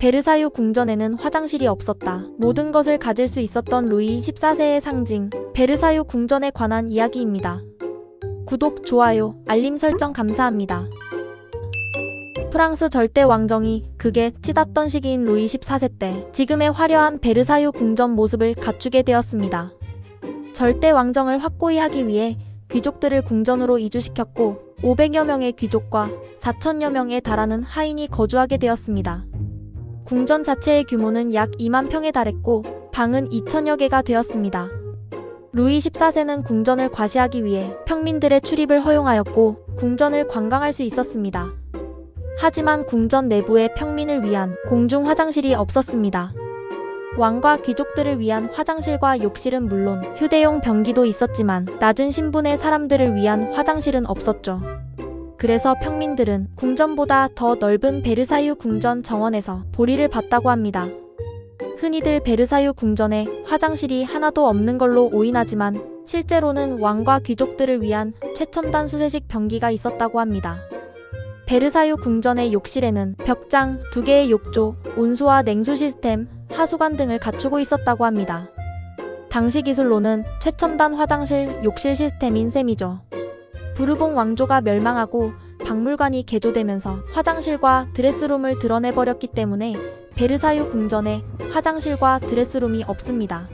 베르사유 궁전에는 화장실이 없었다. 모든 것을 가질 수 있었던 루이 14세의 상징, 베르사유 궁전에 관한 이야기입니다. 구독, 좋아요, 알림 설정 감사합니다. 프랑스 절대 왕정이 극에 치닫던 시기인 루이 14세 때 지금의 화려한 베르사유 궁전 모습을 갖추게 되었습니다. 절대 왕정을 확고히 하기 위해 귀족들을 궁전으로 이주시켰고 500여 명의 귀족과 4천여 명에 달하는 하인이 거주하게 되었습니다. 궁전 자체의 규모는 약 2만 평에 달했고 방은 2천여 개가 되었습니다. 루이 14세는 궁전을 과시하기 위해 평민들의 출입을 허용하였고 궁전을 관광할 수 있었습니다. 하지만 궁전 내부에 평민을 위한 공중 화장실이 없었습니다. 왕과 귀족들을 위한 화장실과 욕실은 물론 휴대용 변기도 있었지만 낮은 신분의 사람들을 위한 화장실은 없었죠. 그래서 평민들은 궁전보다 더 넓은 베르사유 궁전 정원에서 보리를 봤다고 합니다. 흔히들 베르사유 궁전에 화장실이 하나도 없는 걸로 오인하지만 실제로는 왕과 귀족들을 위한 최첨단 수세식 변기가 있었다고 합니다. 베르사유 궁전의 욕실에는 벽장, 두 개의 욕조, 온수와 냉수 시스템, 하수관 등을 갖추고 있었다고 합니다. 당시 기술로는 최첨단 화장실, 욕실 시스템인 셈이죠. 부르봉 왕조가 멸망하고 박물관이 개조되면서 화장실과 드레스룸을 드러내버렸기 때문에 베르사유 궁전에 화장실과 드레스룸이 없습니다.